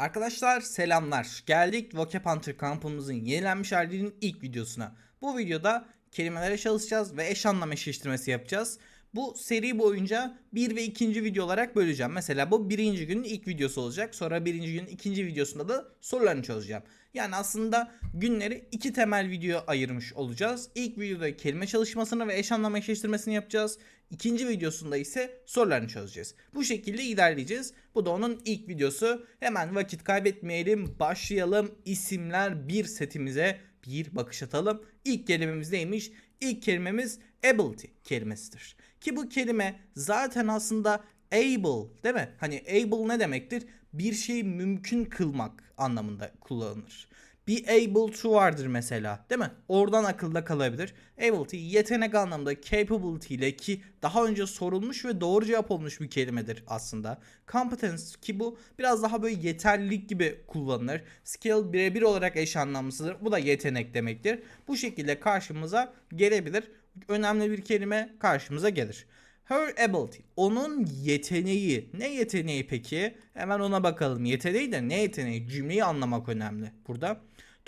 Arkadaşlar selamlar. Geldik Vocab Hunter kampımızın yenilenmiş halinin ilk videosuna. Bu videoda kelimelere çalışacağız ve eş anlam eşleştirmesi yapacağız. Bu seri boyunca bir ve ikinci video olarak böleceğim. Mesela bu birinci günün ilk videosu olacak. Sonra birinci günün ikinci videosunda da sorularını çözeceğim. Yani aslında günleri iki temel video ayırmış olacağız. İlk videoda kelime çalışmasını ve eş anlam eşleştirmesini yapacağız. İkinci videosunda ise sorularını çözeceğiz. Bu şekilde ilerleyeceğiz. Bu da onun ilk videosu. Hemen vakit kaybetmeyelim. Başlayalım. İsimler bir setimize bir bakış atalım. İlk kelimemiz neymiş? İlk kelimemiz ability kelimesidir. Ki bu kelime zaten aslında able değil mi? Hani able ne demektir? Bir şeyi mümkün kılmak anlamında kullanılır. Be able to vardır mesela değil mi? Oradan akılda kalabilir. Ability yetenek anlamında capability ile ki daha önce sorulmuş ve doğru cevap olmuş bir kelimedir aslında. Competence ki bu biraz daha böyle yeterlilik gibi kullanılır. Skill birebir olarak eş anlamlısıdır. Bu da yetenek demektir. Bu şekilde karşımıza gelebilir. Önemli bir kelime karşımıza gelir. Her ability. Onun yeteneği. Ne yeteneği peki? Hemen ona bakalım. Yeteneği de ne yeteneği? Cümleyi anlamak önemli burada.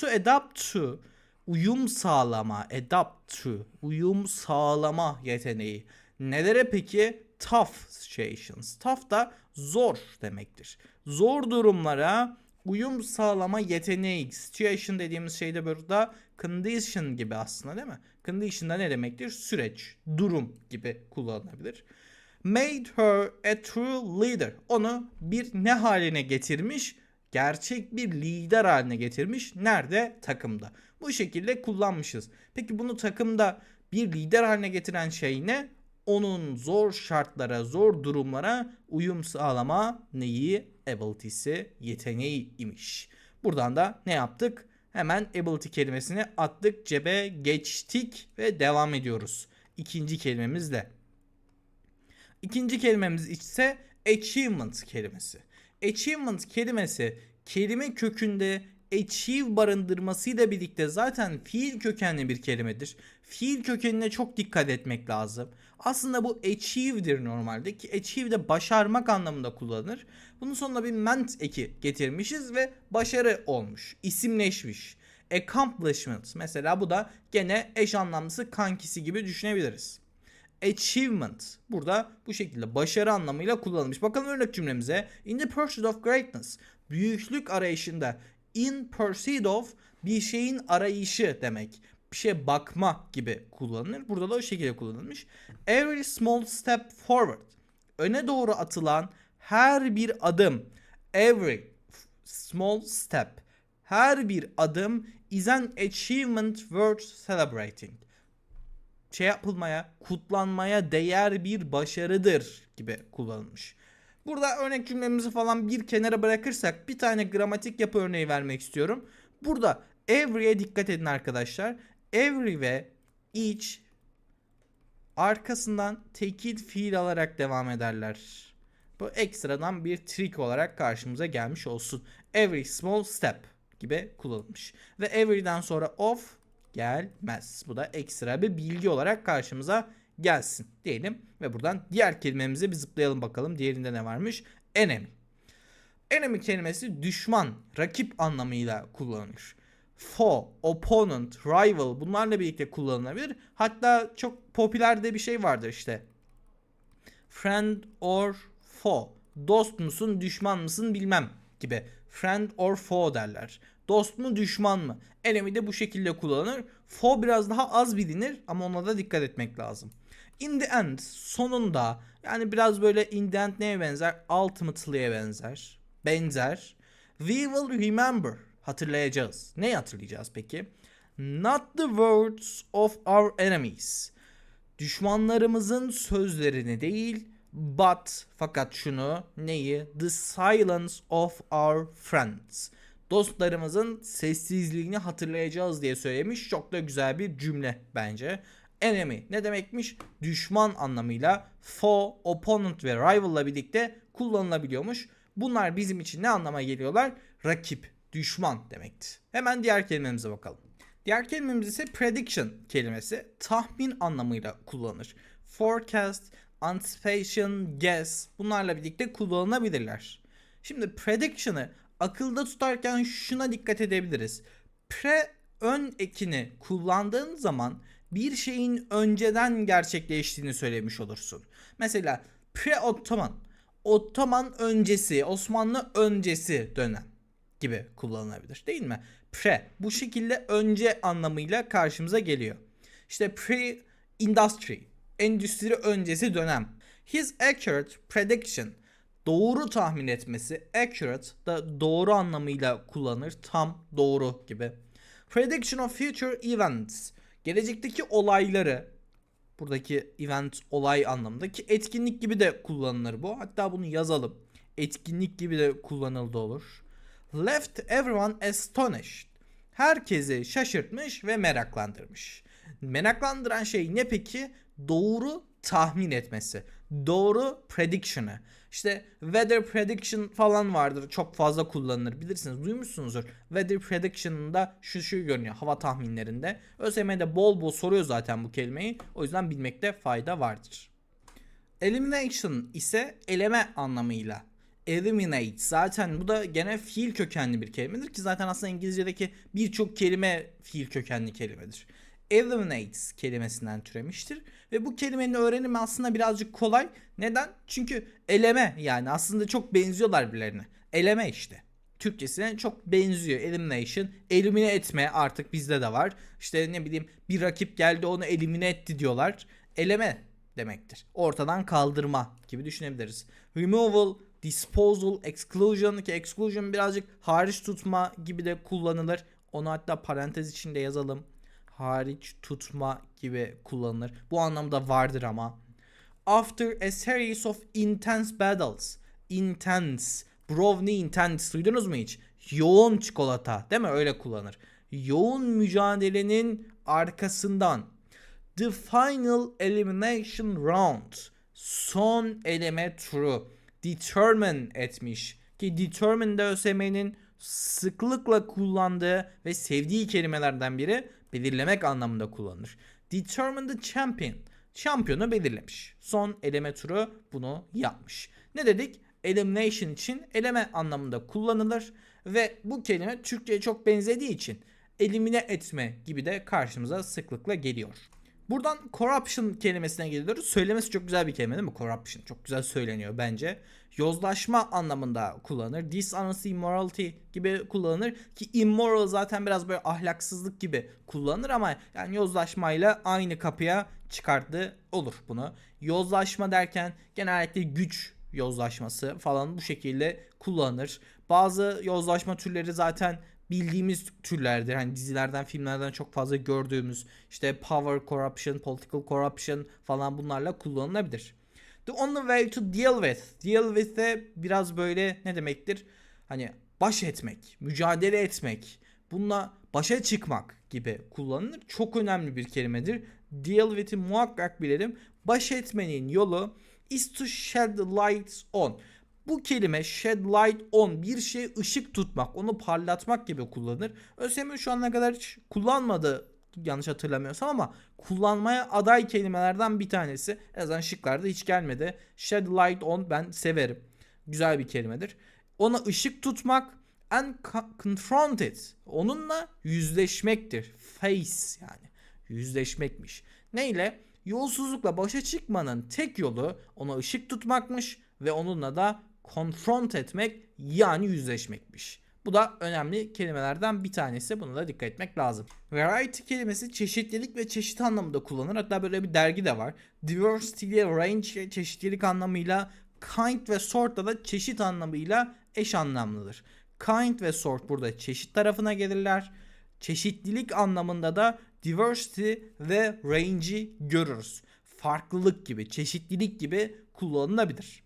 To adapt to. Uyum sağlama. Adapt to. Uyum sağlama yeteneği. Nelere peki? Tough situations. Tough da zor demektir. Zor durumlara uyum sağlama yeteneği. Situation dediğimiz şey de burada condition gibi aslında değil mi? Condition da ne demektir? Süreç, durum gibi kullanılabilir. Made her a true leader. Onu bir ne haline getirmiş? Gerçek bir lider haline getirmiş. Nerede? Takımda. Bu şekilde kullanmışız. Peki bunu takımda bir lider haline getiren şey ne? Onun zor şartlara, zor durumlara uyum sağlama neyi? Ability'si, yeteneği imiş. Buradan da ne yaptık? Hemen ability kelimesini attık, cebe geçtik ve devam ediyoruz. İkinci kelimemizle. İkinci kelimemiz ise achievement kelimesi. Achievement kelimesi kelime kökünde achieve barındırmasıyla birlikte zaten fiil kökenli bir kelimedir. Fiil kökenine çok dikkat etmek lazım. Aslında bu achieve'dir normalde ki achieve de başarmak anlamında kullanılır. Bunun sonuna bir ment eki getirmişiz ve başarı olmuş, isimleşmiş. Accomplishment mesela bu da gene eş anlamlısı kankisi gibi düşünebiliriz achievement. Burada bu şekilde başarı anlamıyla kullanılmış. Bakalım örnek cümlemize. In the pursuit of greatness. Büyüklük arayışında. In pursuit of bir şeyin arayışı demek. Bir şeye bakma gibi kullanılır. Burada da o şekilde kullanılmış. Every small step forward. Öne doğru atılan her bir adım. Every small step. Her bir adım is an achievement worth celebrating şey yapılmaya, kutlanmaya değer bir başarıdır gibi kullanılmış. Burada örnek cümlemizi falan bir kenara bırakırsak bir tane gramatik yapı örneği vermek istiyorum. Burada every'e dikkat edin arkadaşlar. Every ve each arkasından tekil fiil alarak devam ederler. Bu ekstradan bir trik olarak karşımıza gelmiş olsun. Every small step gibi kullanılmış. Ve every'den sonra of gelmez. Bu da ekstra bir bilgi olarak karşımıza gelsin diyelim. Ve buradan diğer kelimemize bir zıplayalım bakalım. Diğerinde ne varmış? Enemy. Enemy kelimesi düşman, rakip anlamıyla kullanılır. Foe, opponent, rival bunlarla birlikte kullanılabilir. Hatta çok popüler de bir şey vardır işte. Friend or foe. Dost musun, düşman mısın bilmem gibi. Friend or foe derler. Dost mu düşman mı? Enemy de bu şekilde kullanılır. Foe biraz daha az bilinir ama ona da dikkat etmek lazım. In the end sonunda yani biraz böyle in the end neye benzer? Ultimately'e benzer. Benzer. We will remember. Hatırlayacağız. Ne hatırlayacağız peki? Not the words of our enemies. Düşmanlarımızın sözlerini değil but fakat şunu neyi? The silence of our friends dostlarımızın sessizliğini hatırlayacağız diye söylemiş. Çok da güzel bir cümle bence. Enemy ne demekmiş? Düşman anlamıyla foe, opponent ve rival'la birlikte kullanılabiliyormuş. Bunlar bizim için ne anlama geliyorlar? Rakip, düşman demekti. Hemen diğer kelimemize bakalım. Diğer kelimemiz ise prediction kelimesi tahmin anlamıyla kullanılır. Forecast, anticipation, guess bunlarla birlikte kullanılabilirler. Şimdi prediction'ı akılda tutarken şuna dikkat edebiliriz. Pre ön ekini kullandığın zaman bir şeyin önceden gerçekleştiğini söylemiş olursun. Mesela pre-Ottoman, Ottoman öncesi, Osmanlı öncesi dönem gibi kullanılabilir değil mi? Pre bu şekilde önce anlamıyla karşımıza geliyor. İşte pre-industry, endüstri öncesi dönem. His accurate prediction, doğru tahmin etmesi, accurate da doğru anlamıyla kullanır, tam doğru gibi. Prediction of future events, gelecekteki olayları, buradaki event olay anlamındaki etkinlik gibi de kullanılır bu. Hatta bunu yazalım. Etkinlik gibi de kullanıldı olur. Left everyone astonished. Herkesi şaşırtmış ve meraklandırmış. Meraklandıran şey ne peki? Doğru tahmin etmesi. Doğru prediction'ı. İşte weather prediction falan vardır. Çok fazla kullanılır. Bilirsiniz duymuşsunuzdur. Weather prediction'ında şu şu görünüyor hava tahminlerinde. ÖSYM'de bol bol soruyor zaten bu kelimeyi. O yüzden bilmekte fayda vardır. Elimination ise eleme anlamıyla. Eliminate zaten bu da gene fiil kökenli bir kelimedir ki zaten aslında İngilizce'deki birçok kelime fiil kökenli kelimedir. Eliminate kelimesinden türemiştir ve bu kelimenin öğrenimi aslında birazcık kolay. Neden? Çünkü eleme yani aslında çok benziyorlar birbirlerine. Eleme işte. Türkçesine çok benziyor. Elimination, elimine etme artık bizde de var. İşte ne bileyim bir rakip geldi onu elimine etti diyorlar. Eleme demektir. Ortadan kaldırma gibi düşünebiliriz. Removal, disposal, exclusion ki exclusion birazcık hariç tutma gibi de kullanılır. Onu hatta parantez içinde yazalım. Hariç tutma gibi kullanılır. Bu anlamda vardır ama. After a series of intense battles. Intense. Brownie intense. Duydunuz mu hiç? Yoğun çikolata. Değil mi? Öyle kullanır. Yoğun mücadelenin arkasından. The final elimination round. Son eleme turu. Determine etmiş. Ki determine de ÖSYM'nin sıklıkla kullandığı ve sevdiği kelimelerden biri belirlemek anlamında kullanılır. Determine the champion. Şampiyonu belirlemiş. Son eleme turu bunu yapmış. Ne dedik? Elimination için eleme anlamında kullanılır ve bu kelime Türkçe'ye çok benzediği için elimine etme gibi de karşımıza sıklıkla geliyor. Buradan corruption kelimesine geliyoruz. Söylemesi çok güzel bir kelime değil mi? Corruption. Çok güzel söyleniyor bence. Yozlaşma anlamında kullanılır. Dishonesty, immorality gibi kullanılır. Ki immoral zaten biraz böyle ahlaksızlık gibi kullanılır ama yani yozlaşmayla aynı kapıya çıkarttığı olur bunu. Yozlaşma derken genellikle güç yozlaşması falan bu şekilde kullanılır. Bazı yozlaşma türleri zaten bildiğimiz türlerdir. Hani dizilerden, filmlerden çok fazla gördüğümüz işte power corruption, political corruption falan bunlarla kullanılabilir. The only way to deal with. Deal with de biraz böyle ne demektir? Hani baş etmek, mücadele etmek, bununla başa çıkmak gibi kullanılır. Çok önemli bir kelimedir. Deal with'i muhakkak bilelim. Baş etmenin yolu is to shed light on. Bu kelime shed light on bir şey ışık tutmak, onu parlatmak gibi kullanılır. ÖSYM şu ana kadar hiç kullanmadı yanlış hatırlamıyorsam ama kullanmaya aday kelimelerden bir tanesi. En azından şıklarda hiç gelmedi. Shed light on ben severim. Güzel bir kelimedir. Ona ışık tutmak and confront it. Onunla yüzleşmektir. Face yani. Yüzleşmekmiş. Neyle? Yolsuzlukla başa çıkmanın tek yolu ona ışık tutmakmış ve onunla da confront etmek yani yüzleşmekmiş. Bu da önemli kelimelerden bir tanesi. Buna da dikkat etmek lazım. Variety kelimesi çeşitlilik ve çeşit anlamında kullanılır. Hatta böyle bir dergi de var. Diversity, range çeşitlilik anlamıyla kind ve sort'ta da çeşit anlamıyla eş anlamlıdır. Kind ve sort burada çeşit tarafına gelirler. Çeşitlilik anlamında da diversity ve range'i görürüz. Farklılık gibi, çeşitlilik gibi kullanılabilir.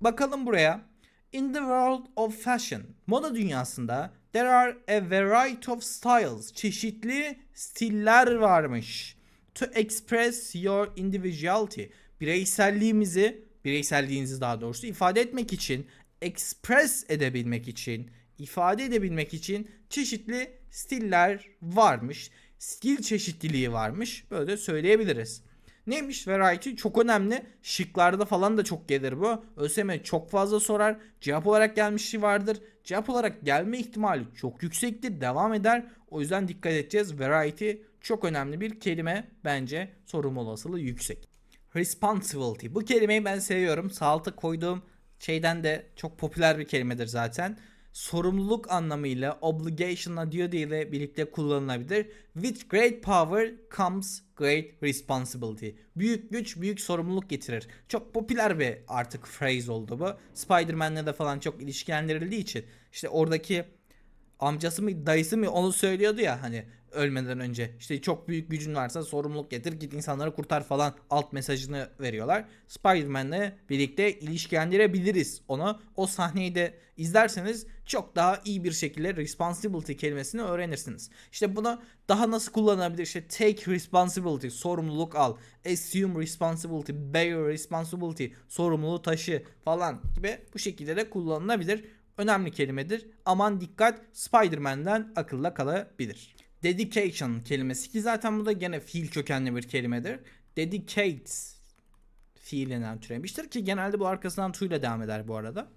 Bakalım buraya. In the world of fashion, moda dünyasında there are a variety of styles, çeşitli stiller varmış. To express your individuality, bireyselliğimizi, bireyselliğinizi daha doğrusu ifade etmek için, express edebilmek için, ifade edebilmek için çeşitli stiller varmış. Stil çeşitliliği varmış. Böyle de söyleyebiliriz. Neymiş variety çok önemli. Şıklarda falan da çok gelir bu. ÖSYM çok fazla sorar. Cevap olarak gelmişliği vardır. cevap olarak gelme ihtimali çok yüksektir. Devam eder. O yüzden dikkat edeceğiz. Variety çok önemli bir kelime. Bence sorulma olasılığı yüksek. Responsibility. Bu kelimeyi ben seviyorum. Sağ koyduğum şeyden de çok popüler bir kelimedir zaten. Sorumluluk anlamıyla obligation'la duty ile birlikte kullanılabilir. With great power comes great responsibility. Büyük güç büyük sorumluluk getirir. Çok popüler bir artık phrase oldu bu. Spider-Man'le de falan çok ilişkilendirildiği için işte oradaki amcası mı dayısı mı onu söylüyordu ya hani ölmeden önce işte çok büyük gücün varsa sorumluluk getir git insanları kurtar falan alt mesajını veriyorlar. Spider-Man'le birlikte ilişkilendirebiliriz onu. O sahneyi de izlerseniz çok daha iyi bir şekilde responsibility kelimesini öğrenirsiniz. İşte bunu daha nasıl kullanabilir? İşte take responsibility, sorumluluk al. Assume responsibility, bear responsibility, sorumluluğu taşı falan gibi bu şekilde de kullanılabilir önemli kelimedir. Aman dikkat Spider-Man'den akılla kalabilir. Dedication kelimesi ki zaten bu da gene fiil kökenli bir kelimedir. Dedicate fiilinden türemiştir ki genelde bu arkasından to ile devam eder bu arada.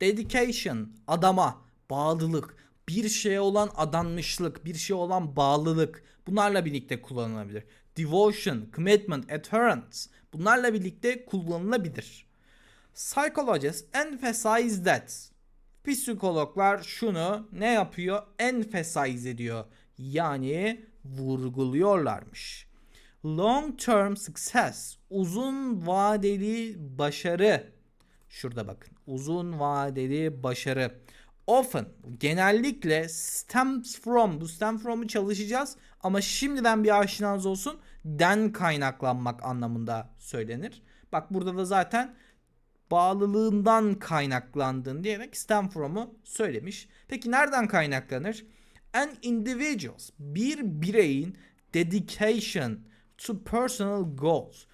Dedication adama bağlılık, bir şeye olan adanmışlık, bir şeye olan bağlılık bunlarla birlikte kullanılabilir. Devotion, commitment, adherence bunlarla birlikte kullanılabilir. Psychologists emphasize that Psikologlar şunu ne yapıyor? Emphasize ediyor. Yani vurguluyorlarmış. Long term success, uzun vadeli başarı. Şurada bakın. Uzun vadeli başarı. Often, genellikle stems from, bu stem from'u çalışacağız ama şimdiden bir aşinanız olsun. Den kaynaklanmak anlamında söylenir. Bak burada da zaten bağlılığından kaynaklandığını diyerek stem from'u söylemiş. Peki nereden kaynaklanır? An individuals bir bireyin dedication to personal goals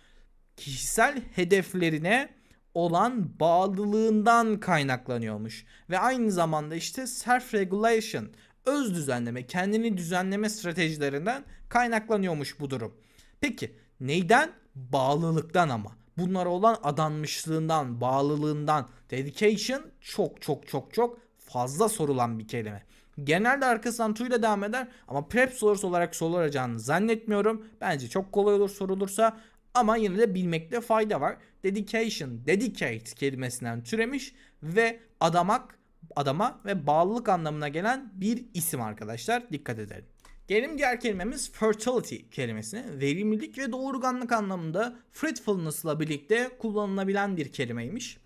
kişisel hedeflerine olan bağlılığından kaynaklanıyormuş. Ve aynı zamanda işte self regulation öz düzenleme, kendini düzenleme stratejilerinden kaynaklanıyormuş bu durum. Peki neyden? Bağlılıktan ama bunlara olan adanmışlığından, bağlılığından, dedication çok çok çok çok fazla sorulan bir kelime. Genelde arkasından to ile devam eder ama prep sorusu olarak sorulacağını zannetmiyorum. Bence çok kolay olur sorulursa ama yine de bilmekte fayda var. Dedication, dedicate kelimesinden türemiş ve adamak, adama ve bağlılık anlamına gelen bir isim arkadaşlar. Dikkat edelim. Gelelim diğer kelimemiz fertility kelimesine. Verimlilik ve doğurganlık anlamında fruitfulness'la birlikte kullanılabilen bir kelimeymiş.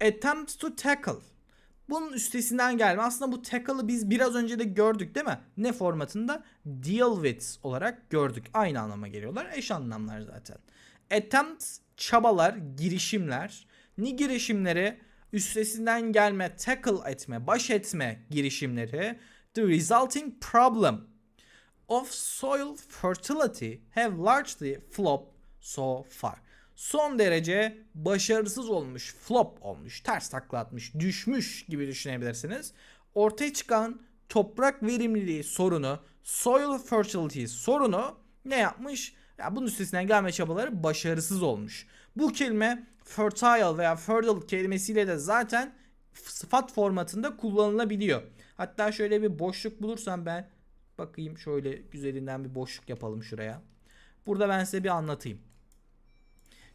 Attempt to tackle. Bunun üstesinden gelme. Aslında bu tackle'ı biz biraz önce de gördük değil mi? Ne formatında? Deal with olarak gördük. Aynı anlama geliyorlar. Eş anlamlar zaten. Attempt çabalar, girişimler. Ne girişimleri? Üstesinden gelme, tackle etme, baş etme girişimleri. The resulting problem of soil fertility have largely flopped so far. Son derece başarısız olmuş, flop olmuş, ters takla atmış, düşmüş gibi düşünebilirsiniz. Ortaya çıkan toprak verimliliği sorunu, soil fertility sorunu ne yapmış? Ya bunun üstesinden gelme çabaları başarısız olmuş. Bu kelime fertile veya fertile kelimesiyle de zaten sıfat formatında kullanılabiliyor. Hatta şöyle bir boşluk bulursam ben Bakayım şöyle güzelinden bir boşluk yapalım şuraya. Burada ben size bir anlatayım.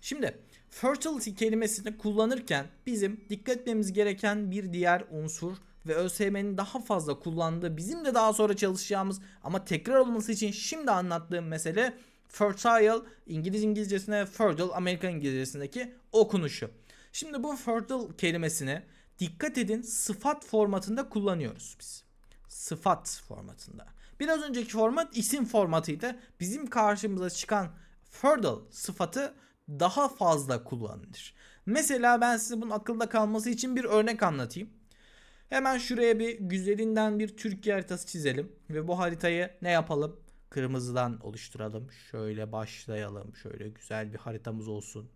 Şimdi fertility kelimesini kullanırken bizim dikkat etmemiz gereken bir diğer unsur ve ÖSYM'nin daha fazla kullandığı bizim de daha sonra çalışacağımız ama tekrar olması için şimdi anlattığım mesele fertile İngiliz İngilizcesine fertile Amerikan İngilizcesindeki okunuşu. Şimdi bu fertile kelimesini dikkat edin sıfat formatında kullanıyoruz biz. Sıfat formatında. Biraz önceki format isim formatıydı. Bizim karşımıza çıkan fertile sıfatı daha fazla kullanılır. Mesela ben size bunun akılda kalması için bir örnek anlatayım. Hemen şuraya bir güzelinden bir Türkiye haritası çizelim ve bu haritayı ne yapalım? Kırmızıdan oluşturalım. Şöyle başlayalım. Şöyle güzel bir haritamız olsun.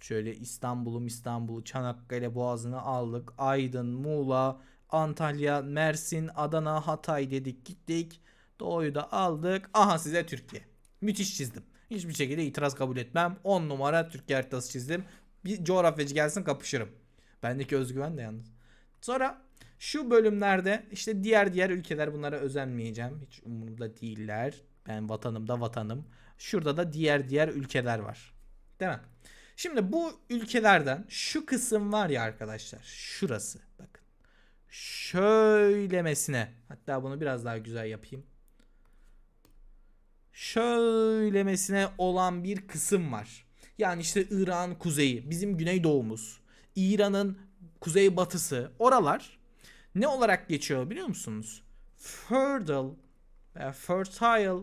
Şöyle İstanbul'um İstanbul, Çanakkale Boğazı'nı aldık. Aydın, Muğla, Antalya, Mersin, Adana, Hatay dedik gittik. Doğuyu da aldık. Aha size Türkiye. Müthiş çizdim. Hiçbir şekilde itiraz kabul etmem. 10 numara Türkiye haritası çizdim. Bir coğrafyacı gelsin kapışırım. Bendeki özgüven de yalnız. Sonra şu bölümlerde işte diğer diğer ülkeler bunlara özenmeyeceğim. Hiç umurumda değiller. Ben vatanım da vatanım. Şurada da diğer diğer ülkeler var. Değil mi? Şimdi bu ülkelerden şu kısım var ya arkadaşlar. Şurası. Bakın. Şöylemesine. Hatta bunu biraz daha güzel yapayım. Şöylemesine olan bir kısım var. Yani işte İran kuzeyi, bizim güneydoğumuz, İran'ın kuzeybatısı, oralar ne olarak geçiyor biliyor musunuz? Fertile veya Fertile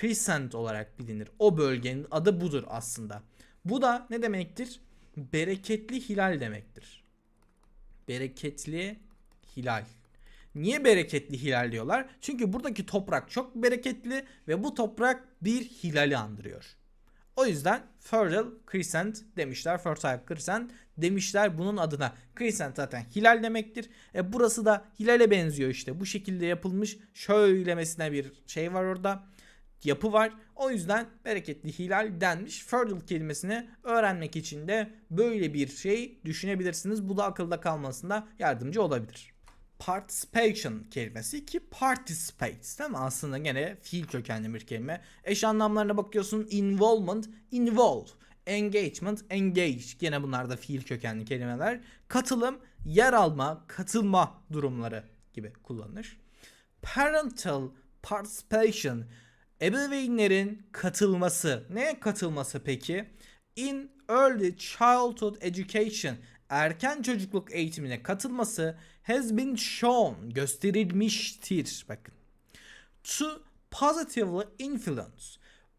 Crescent olarak bilinir. O bölgenin adı budur aslında. Bu da ne demektir? Bereketli hilal demektir. Bereketli hilal. Niye bereketli hilal diyorlar? Çünkü buradaki toprak çok bereketli ve bu toprak bir hilali andırıyor. O yüzden Fertile Crescent demişler. Fertile Crescent demişler bunun adına. Crescent zaten hilal demektir. E burası da hilale benziyor işte. Bu şekilde yapılmış şöylemesine bir şey var orada. Yapı var. O yüzden bereketli hilal denmiş. Fertile kelimesini öğrenmek için de böyle bir şey düşünebilirsiniz. Bu da akılda kalmasında yardımcı olabilir participation kelimesi ki participate değil mi? Aslında gene fiil kökenli bir kelime. Eş anlamlarına bakıyorsun involvement, involve. Engagement, engage. Gene bunlar da fiil kökenli kelimeler. Katılım, yer alma, katılma durumları gibi kullanılır. Parental participation. Ebeveynlerin katılması. Neye katılması peki? In early childhood education erken çocukluk eğitimine katılması has been shown gösterilmiştir. Bakın. To positively influence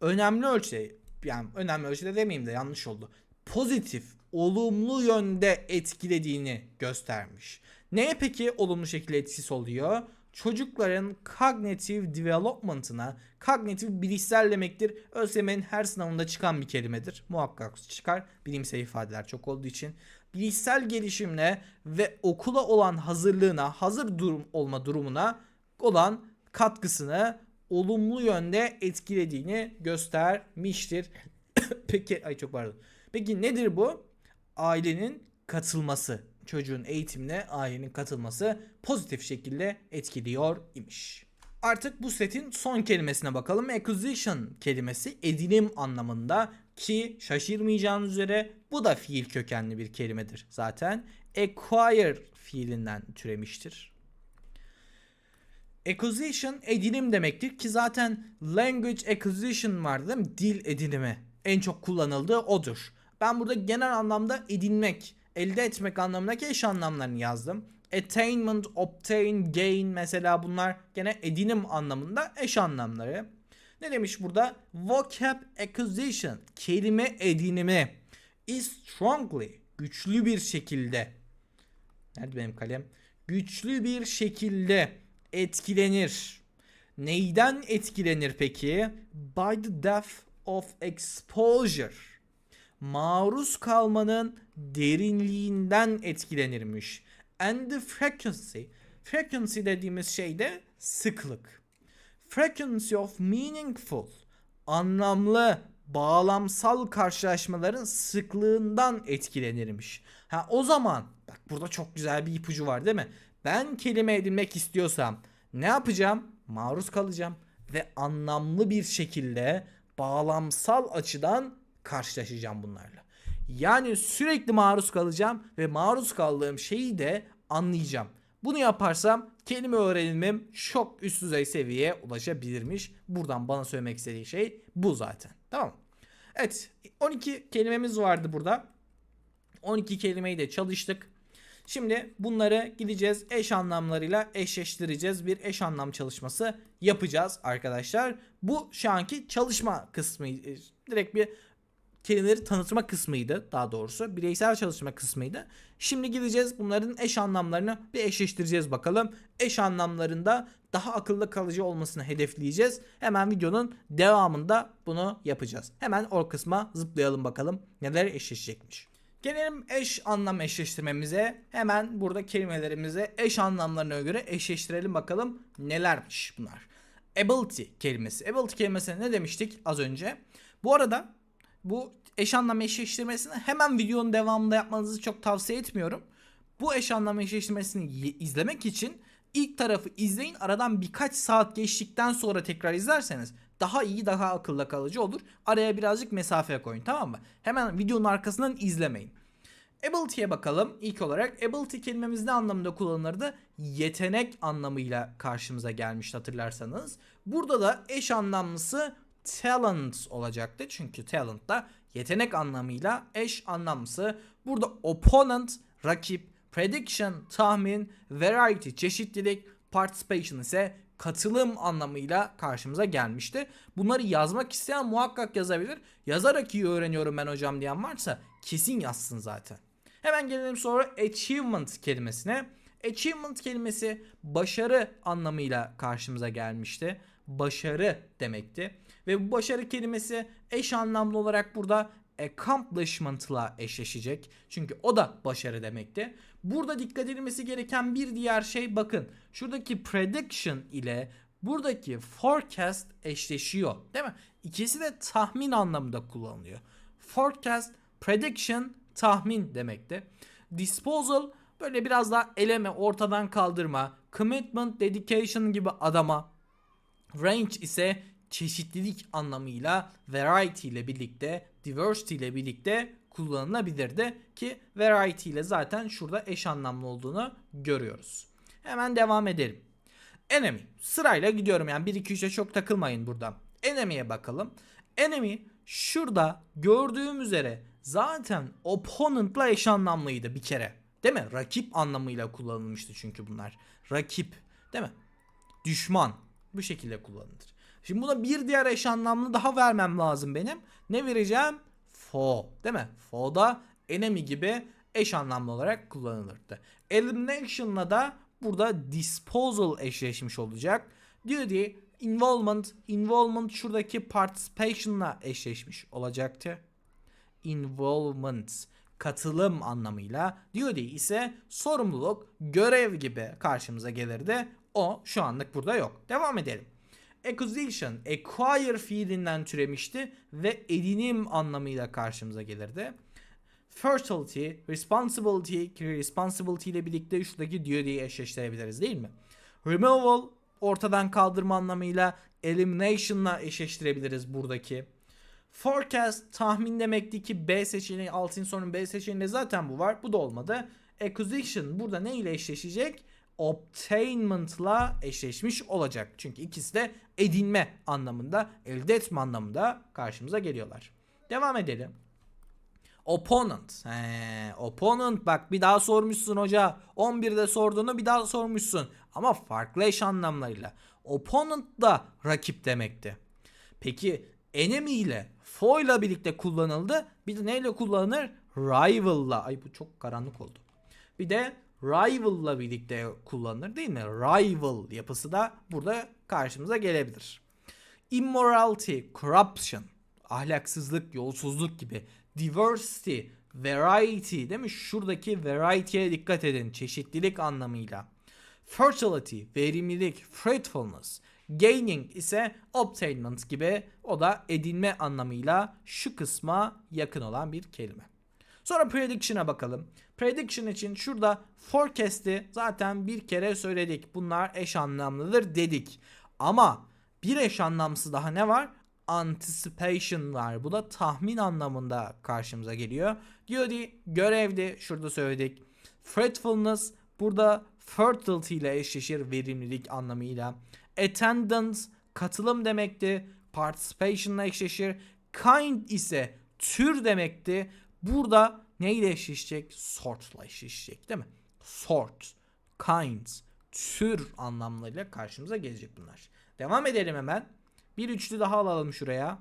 önemli ölçüde yani önemli ölçüde demeyeyim de yanlış oldu. Pozitif, olumlu yönde etkilediğini göstermiş. Neye peki olumlu şekilde etkisi oluyor? Çocukların cognitive development'ına, cognitive bilişsel demektir. ÖSYM'nin her sınavında çıkan bir kelimedir. Muhakkak çıkar. Bilimsel ifadeler çok olduğu için bilişsel gelişimine ve okula olan hazırlığına, hazır durum olma durumuna olan katkısını olumlu yönde etkilediğini göstermiştir. Peki ay çok pardon. Peki nedir bu? Ailenin katılması, çocuğun eğitimine ailenin katılması pozitif şekilde etkiliyor imiş. Artık bu setin son kelimesine bakalım. Acquisition kelimesi edinim anlamında ki şaşırmayacağınız üzere bu da fiil kökenli bir kelimedir zaten. Acquire fiilinden türemiştir. Acquisition edinim demektir ki zaten language acquisition var değil mi? Dil edinimi en çok kullanıldığı odur. Ben burada genel anlamda edinmek, elde etmek anlamındaki eş anlamlarını yazdım. Attainment, obtain, gain mesela bunlar gene edinim anlamında eş anlamları. Ne demiş burada? Vocab acquisition, kelime edinimi is strongly, güçlü bir şekilde. Nerede benim kalem? Güçlü bir şekilde etkilenir. Neyden etkilenir peki? By the depth of exposure. Maruz kalmanın derinliğinden etkilenirmiş. And the frequency. Frequency dediğimiz şey de sıklık. Frequency of meaningful. Anlamlı, bağlamsal karşılaşmaların sıklığından etkilenirmiş. Ha o zaman bak burada çok güzel bir ipucu var değil mi? Ben kelime edinmek istiyorsam ne yapacağım? Maruz kalacağım ve anlamlı bir şekilde bağlamsal açıdan karşılaşacağım bunlarla. Yani sürekli maruz kalacağım ve maruz kaldığım şeyi de anlayacağım. Bunu yaparsam kelime öğrenimim çok üst düzey seviyeye ulaşabilirmiş. Buradan bana söylemek istediği şey bu zaten. Tamam Evet 12 kelimemiz vardı burada. 12 kelimeyi de çalıştık. Şimdi bunları gideceğiz eş anlamlarıyla eşleştireceğiz. Bir eş anlam çalışması yapacağız arkadaşlar. Bu şu anki çalışma kısmı. Direkt bir kelimeleri tanıtma kısmıydı daha doğrusu. Bireysel çalışma kısmıydı. Şimdi gideceğiz bunların eş anlamlarını bir eşleştireceğiz bakalım. Eş anlamlarında daha akılda kalıcı olmasını hedefleyeceğiz. Hemen videonun devamında bunu yapacağız. Hemen o kısma zıplayalım bakalım neler eşleşecekmiş. Gelelim eş anlam eşleştirmemize. Hemen burada kelimelerimize eş anlamlarına göre eşleştirelim bakalım nelermiş bunlar. Ability kelimesi. Ability kelimesine ne demiştik az önce? Bu arada bu eş anlam eşleştirmesini hemen videonun devamında yapmanızı çok tavsiye etmiyorum. Bu eş anlam eşleştirmesini izlemek için ilk tarafı izleyin. Aradan birkaç saat geçtikten sonra tekrar izlerseniz daha iyi daha akılda kalıcı olur. Araya birazcık mesafe koyun tamam mı? Hemen videonun arkasından izlemeyin. Ability'ye bakalım. İlk olarak ability kelimemiz ne anlamında kullanılırdı? Yetenek anlamıyla karşımıza gelmişti hatırlarsanız. Burada da eş anlamlısı talent olacaktı. Çünkü talent da yetenek anlamıyla eş anlamlısı. Burada opponent, rakip, prediction, tahmin, variety, çeşitlilik, participation ise katılım anlamıyla karşımıza gelmişti. Bunları yazmak isteyen muhakkak yazabilir. Yazarak iyi öğreniyorum ben hocam diyen varsa kesin yazsın zaten. Hemen gelelim sonra achievement kelimesine. Achievement kelimesi başarı anlamıyla karşımıza gelmişti. Başarı demekti. Ve bu başarı kelimesi eş anlamlı olarak burada accomplishment'la eşleşecek. Çünkü o da başarı demekti. Burada dikkat edilmesi gereken bir diğer şey bakın. Şuradaki prediction ile buradaki forecast eşleşiyor. Değil mi? İkisi de tahmin anlamında kullanılıyor. Forecast, prediction, tahmin demekti. Disposal böyle biraz daha eleme, ortadan kaldırma, commitment, dedication gibi adama. Range ise çeşitlilik anlamıyla variety ile birlikte, diversity ile birlikte kullanılabilirdi ki variety ile zaten şurada eş anlamlı olduğunu görüyoruz. Hemen devam edelim. Enemy. Sırayla gidiyorum yani 1 2 3'e çok takılmayın burada. Enemy'ye bakalım. Enemy şurada gördüğüm üzere zaten opponent'la eş anlamlıydı bir kere. Değil mi? Rakip anlamıyla kullanılmıştı çünkü bunlar. Rakip. Değil mi? Düşman. Bu şekilde kullanılır. Şimdi buna bir diğer eş anlamlı daha vermem lazım benim. Ne vereceğim? Foe. Değil mi? Foe da enemy gibi eş anlamlı olarak kullanılırdı. Elimination'la da burada disposal eşleşmiş olacak. Duty, involvement, involvement şuradaki participation'la eşleşmiş olacaktı. Involvement katılım anlamıyla duty ise sorumluluk, görev gibi karşımıza gelirdi. O şu anlık burada yok. Devam edelim. Acquisition, acquire fiilinden türemişti ve edinim anlamıyla karşımıza gelirdi. Fertility, responsibility responsibility ile birlikte şuradaki duty'yi eşleştirebiliriz değil mi? Removal, ortadan kaldırma anlamıyla elimination'la eşleştirebiliriz buradaki. Forecast tahmin demekti ki B seçeneği altın sorunun B seçeneğinde zaten bu var. Bu da olmadı. Acquisition burada ne ile eşleşecek? Obtainment'la eşleşmiş olacak. Çünkü ikisi de edinme anlamında, elde etme anlamında karşımıza geliyorlar. Devam edelim. Opponent. He, opponent bak bir daha sormuşsun hoca. 11'de sorduğunu bir daha sormuşsun. Ama farklı eş anlamlarıyla. Opponent da rakip demekti. Peki enemy ile foe ile birlikte kullanıldı. Bir de neyle kullanılır? Rival'la. Ay bu çok karanlık oldu. Bir de rival'la birlikte kullanılır değil mi? Rival yapısı da burada karşımıza gelebilir. Immorality, corruption, ahlaksızlık, yolsuzluk gibi. Diversity, variety değil mi? Şuradaki variety'ye dikkat edin. Çeşitlilik anlamıyla. Fertility, verimlilik, fruitfulness. Gaining ise obtainment gibi o da edinme anlamıyla şu kısma yakın olan bir kelime. Sonra prediction'a bakalım. Prediction için şurada forecast'i zaten bir kere söyledik. Bunlar eş anlamlıdır dedik. Ama bir eş anlamlısı daha ne var? Anticipation var. Bu da tahmin anlamında karşımıza geliyor. Duty görevdi. Şurada söyledik. Fruitfulness burada fertility ile eşleşir verimlilik anlamıyla. Attendance katılım demekti. Participation ile eşleşir. Kind ise tür demekti. Burada neyle eşleşecek? Sort ile eşleşecek değil mi? Sort, kind, tür anlamlarıyla karşımıza gelecek bunlar. Devam edelim hemen. Bir üçlü daha alalım şuraya.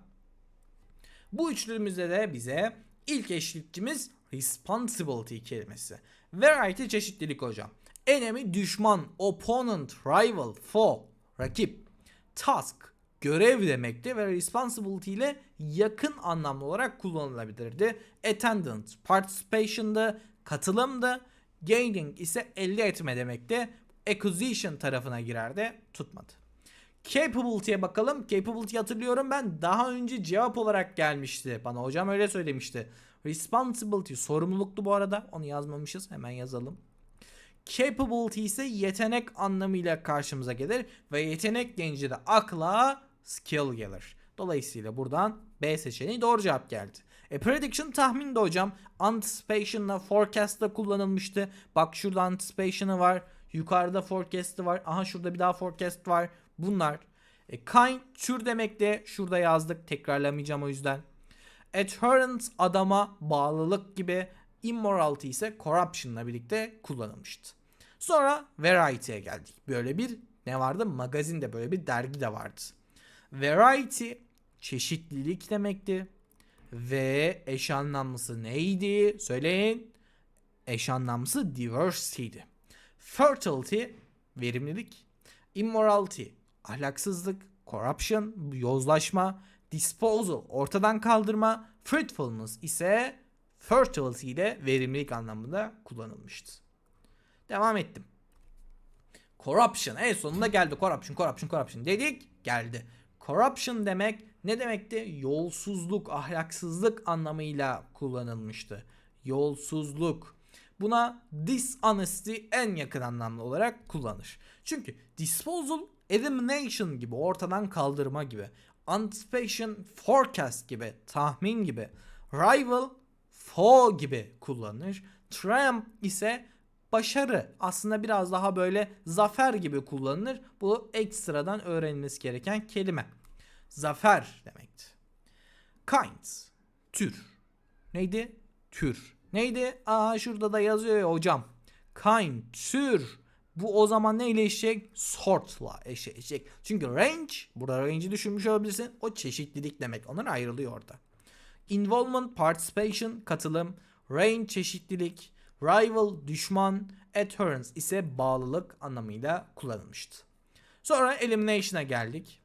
Bu üçlümüzde de bize ilk eşlikçimiz responsibility kelimesi. Variety çeşitlilik hocam. Enemy düşman, opponent, rival, foe, rakip. Task görev demekti ve responsibility ile yakın anlamlı olarak kullanılabilirdi. Attendance, participation'da, katılımdı. Gaining ise elde etme demekti. Acquisition tarafına girerdi. Tutmadı. Capability'ye bakalım. Capability hatırlıyorum ben daha önce cevap olarak gelmişti. Bana hocam öyle söylemişti. Responsibility sorumluluktu bu arada. Onu yazmamışız. Hemen yazalım. Capability ise yetenek anlamıyla karşımıza gelir ve yetenek deyince de akla skill gelir. Dolayısıyla buradan B seçeneği doğru cevap geldi. E prediction tahmin de hocam. Anticipation'la forecast'ta kullanılmıştı. Bak şurada anticipation'ı var. Yukarıda forecast'ı var. Aha şurada bir daha forecast var. Bunlar. E kind tür demek de şurada yazdık. Tekrarlamayacağım o yüzden. Adherence adama bağlılık gibi. Immorality ise corruption'la birlikte kullanılmıştı. Sonra Variety'ye geldik. Böyle bir ne vardı? Magazinde böyle bir dergi de vardı. Variety çeşitlilik demekti. Ve eş anlamlısı neydi? Söyleyin. Eş anlamlısı diversity'ydi. Fertility verimlilik. Immorality ahlaksızlık. Corruption yozlaşma. Disposal ortadan kaldırma. Fruitfulness ise fertility ile verimlilik anlamında kullanılmıştı. Devam ettim. Corruption en sonunda geldi. Corruption, corruption, corruption dedik geldi. Corruption demek ne demekti? Yolsuzluk, ahlaksızlık anlamıyla kullanılmıştı. Yolsuzluk. Buna dishonesty en yakın anlamlı olarak kullanır. Çünkü disposal, elimination gibi ortadan kaldırma gibi, anticipation, forecast gibi, tahmin gibi, rival, foe gibi kullanılır. Triumph ise başarı aslında biraz daha böyle zafer gibi kullanılır. Bu ekstradan öğrenilmesi gereken kelime. Zafer demekti. Kind tür. Neydi? Tür. Neydi? Aa şurada da yazıyor ya hocam. Kind tür. Bu o zaman neyle eşecek? Sort'la eşleşecek. Çünkü range, burada range'i düşünmüş olabilirsin. O çeşitlilik demek. Onlar ayrılıyor orada. Involvement, participation, katılım. Range, çeşitlilik. Rival, düşman. Adherence ise bağlılık anlamıyla kullanılmıştı. Sonra elimination'a geldik.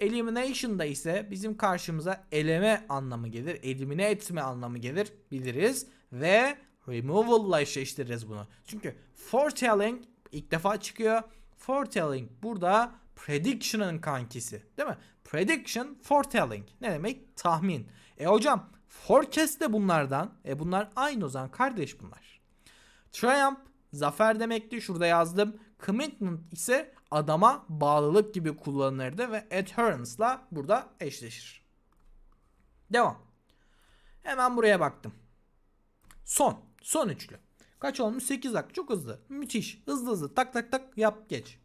Elimination'da ise bizim karşımıza eleme anlamı gelir. Elimine etme anlamı gelir biliriz. Ve removal ile eşleştiririz bunu. Çünkü foretelling ilk defa çıkıyor. Foretelling burada prediction'ın kankisi. Değil mi? Prediction, foretelling. Ne demek? Tahmin. E hocam forecast de bunlardan. E bunlar aynı o zaman kardeş bunlar. Triumph zafer demekti. Şurada yazdım. Commitment ise adama bağlılık gibi kullanılırdı ve adherence'la burada eşleşir. Devam. Hemen buraya baktım. Son. Son üçlü. Kaç olmuş? 8 dakika. Çok hızlı. Müthiş. Hızlı hızlı. Tak tak tak yap geç.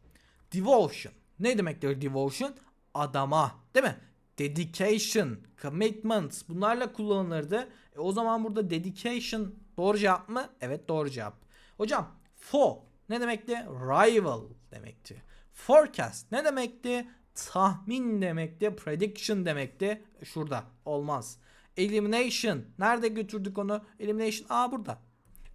Devotion. Ne demektir devotion? Adama. Değil mi? Dedication, commitment bunlarla kullanılırdı. E o zaman burada dedication doğru cevap mı? Evet doğru cevap. Hocam foe ne demekti? Rival demekti. Forecast ne demekti? Tahmin demekti. Prediction demekti. Şurada olmaz. Elimination nerede götürdük onu? Elimination aa burada.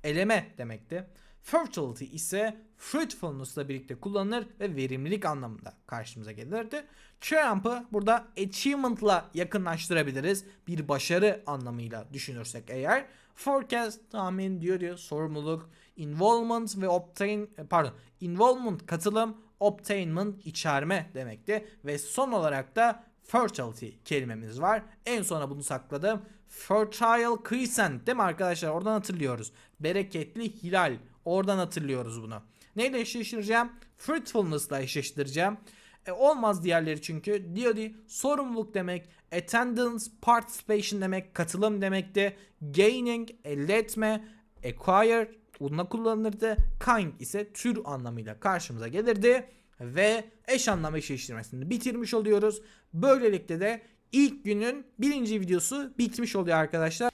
Eleme demekti. Fertility ise fruitfulness'la birlikte kullanılır ve verimlilik anlamında karşımıza gelirdi. Triumph'ı burada achievement'la yakınlaştırabiliriz. Bir başarı anlamıyla düşünürsek eğer. Forecast tahmin diyor diyor sorumluluk. Involvement ve obtain pardon involvement katılım obtainment içerme demekti. Ve son olarak da fertility kelimemiz var. En sona bunu sakladım. Fertile crescent değil mi arkadaşlar? Oradan hatırlıyoruz. Bereketli hilal. Oradan hatırlıyoruz bunu. Neyle eşleştireceğim? Fruitfulness'la eşleştireceğim. E, olmaz diğerleri çünkü. Di sorumluluk demek. Attendance, participation demek. Katılım demekti. Gaining, elde etme. Acquire, bununla kullanılırdı. Kind ise tür anlamıyla karşımıza gelirdi. Ve eş anlam eşleştirmesini bitirmiş oluyoruz. Böylelikle de ilk günün birinci videosu bitmiş oluyor arkadaşlar.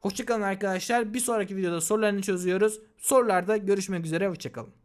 Hoşçakalın arkadaşlar. Bir sonraki videoda sorularını çözüyoruz. Sorularda görüşmek üzere. Hoşçakalın.